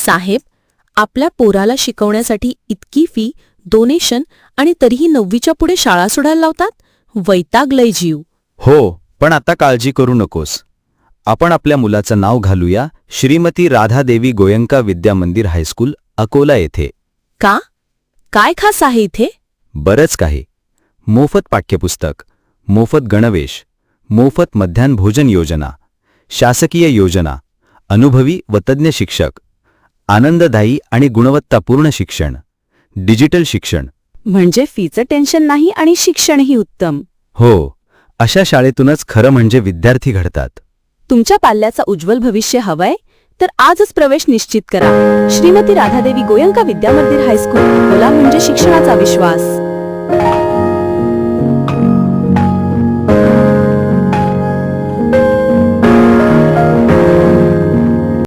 साहेब आपल्या पोराला शिकवण्यासाठी इतकी फी डोनेशन आणि तरीही नववीच्या पुढे शाळा सोडायला लावतात? वैतागलय जीव. हो पण आता काळजी करू नकोस. आपण आपल्या मुलाचं नाव घालूया श्रीमती राधादेवी गोयंका विद्या मंदिर हायस्कूल अकोला येथे. का? काय खास आहे इथे? बरंच काही. मोफत पाठ्यपुस्तक मोफत गणवेश मोफत मध्यान्ह भोजन योजना शासकीय योजना अनुभवी व तज्ज्ञ शिक्षक आनंददायी आणि गुणवत्तापूर्ण शिक्षण. डिजिटल शिक्षण. म्हणजे फीचं टेन्शन नाही आणि शिक्षणही उत्तम. हो अशा शाळेतूनच खरं म्हणजे विद्यार्थी घडतात. तुमच्या पाल्याचा उज्ज्वल भविष्य हवंय? तर आजच प्रवेश निश्चित करा. श्रीमती राधादेवी गोयंका विद्यामंदिर हायस्कूल अकोला म्हणजे शिक्षणाचा विश्वास.